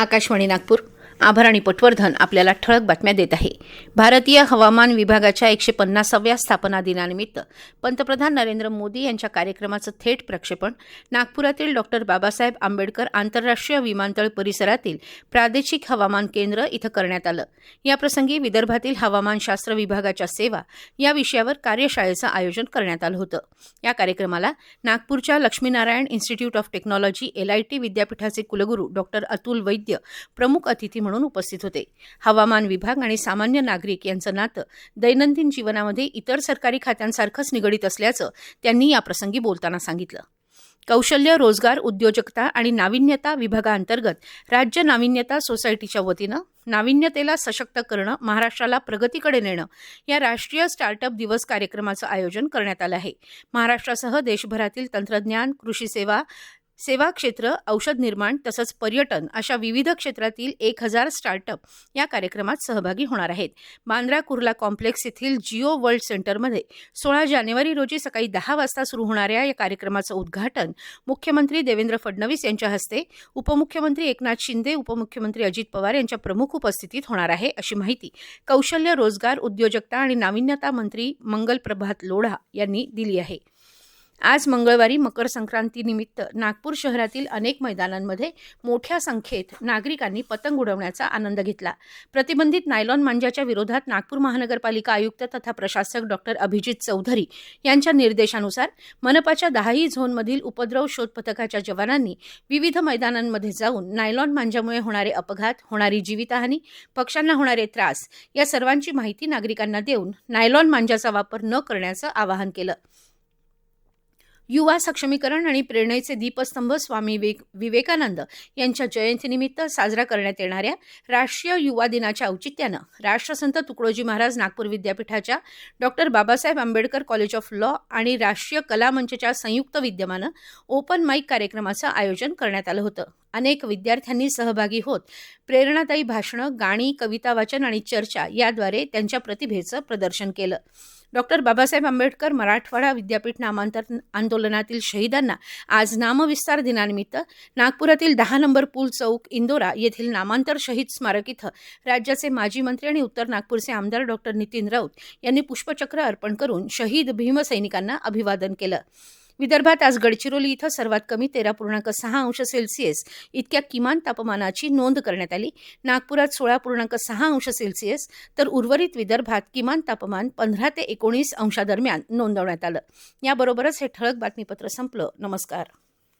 आकाशवाणी नागपूर. आभराणी पटवर्धन आपल्याला ठळक बातम्या देत आहे. भारतीय हवामान विभागाच्या एकशे पन्नासाव्या स्थापना दिनानिमित्त पंतप्रधान नरेंद्र मोदी यांच्या कार्यक्रमाचं थेट प्रक्षेपण नागपुरातील डॉक्टर बाबासाहेब आंबेडकर आंतरराष्ट्रीय विमानतळ परिसरातील प्रादेशिक हवामान केंद्र इथं करण्यात आलं. याप्रसंगी विदर्भातील हवामानशास्त्र विभागाच्या सेवा या विषयावर कार्यशाळेचं आयोजन करण्यात आलं होतं. या कार्यक्रमाला नागपूरच्या Laxminarayan institute of technology LIT विद्यापीठाचे कुलगुरू डॉक्टर अतुल वैद्य प्रमुख अतिथी म्हणून उपस्थित होते. हवामान विभाग आणि सामान्य नागरिक यांचं नातं दैनंदिन जीवनामध्ये इतर सरकारी खात्यांसारखंच निगडीत असल्याचं त्यांनी याप्रसंगी बोलताना सांगितलं. कौशल्य रोजगार उद्योजकता आणि नाविन्यता विभागाअंतर्गत राज्य नाविन्यता सोसायटीच्या वतीनं नाविन्यतेला सशक्त करणं महाराष्ट्राला प्रगतीकडे नेणं या राष्ट्रीय स्टार्टअप दिवस कार्यक्रमाचं आयोजन करण्यात आलं आहे. महाराष्ट्रासह देशभरातील तंत्रज्ञान कृषी सेवा सेवा क्षेत्र औषध निर्माण तसंच पर्यटन अशा विविध क्षेत्रातील एक हजार स्टार्टअप या कार्यक्रमात सहभागी होणार आहेत. बांद्रा कुर्ला कॉम्प्लेक्स येथील जिओ वर्ल्ड सेंटरमध्ये सोळा जानेवारी रोजी सकाळी दहा वाजता सुरू होणाऱ्या या कार्यक्रमाचं उद्घाटन मुख्यमंत्री देवेंद्र फडणवीस यांच्या हस्ते उपमुख्यमंत्री एकनाथ शिंदे उपमुख्यमंत्री अजित पवार यांच्या प्रमुख उपस्थितीत होणार आहे अशी माहिती कौशल्य रोजगार उद्योजकता आणि नाविन्यता मंत्री मंगल प्रभात लोढा यांनी दिली आहे. आज मंगळवारी मकर संक्रांतीनिमित्त नागपूर शहरातील अनेक मैदानांमध्ये मोठ्या संख्येत नागरिकांनी पतंग उडवण्याचा आनंद घेतला. प्रतिबंधित नायलॉन मांजाच्या विरोधात नागपूर महानगरपालिका आयुक्त तथा प्रशासक डॉक्टर अभिजित चौधरी यांच्या निर्देशानुसार मनपाच्या दहाही झोनमधील उपद्रव शोध पथकाच्या जवानांनी विविध मैदानांमध्ये जाऊन नायलॉन मांजामुळे होणारे अपघात होणारी जीवितहानी पक्ष्यांना होणारे त्रास या सर्वांची माहिती नागरिकांना देऊन नायलॉन मांजाचा वापर न करण्याचं आवाहन केलं. युवा सक्षमीकरण आणि प्रेरणेचे दीपस्तंभ स्वामी विवेकानंद यांच्या जयंतीनिमित्त साजरा करण्यात येणाऱ्या राष्ट्रीय युवा दिनाच्या औचित्यानं राष्ट्रसंत तुकडोजी महाराज नागपूर विद्यापीठाच्या doctor Babasaheb Ambedkar college of law आणि राष्ट्रीय कला मंचच्या संयुक्त विद्यमानं ओपन माईक कार्यक्रमाचं आयोजन करण्यात आलं होतं. अनेक विद्यार्थ्यांनी सहभागी होत प्रेरणादायी भाषणं गाणी कविता वाचन आणि चर्चा याद्वारे त्यांच्या प्रतिभेचं प्रदर्शन केलं. डॉक्टर बाबासाहेब आंबेडकर मराठवाडा विद्यापीठ नामांतर आंदोलनातील शहीदांना आज नामविस्तार दिनानिमित्त नागपुरातील दहा नंबर पूल चौक इंदोरा येथील नामांतर शहीद स्मारक इथं राज्याचे माजी मंत्री आणि उत्तर नागपूरचे आमदार डॉक्टर नितीन राऊत यांनी पुष्पचक्र अर्पण करून शहीद भीमसैनिकांना अभिवादन केलं. विदर्भात आज गडचिरोली इथं सर्वात कमी तेरा पूर्णांक सहा अंश सेल्सिअस इतक्या किमान तापमानाची नोंद करण्यात आली. नागपुरात सोळा पूर्णांक सहा अंश सेल्सिअस तर उर्वरित विदर्भात किमान तापमान पंधरा ते एकोणीस अंशादरम्यान नोंदवण्यात आलं. याबरोबरच हे ठळक बातमीपत्र संपलं. नमस्कार.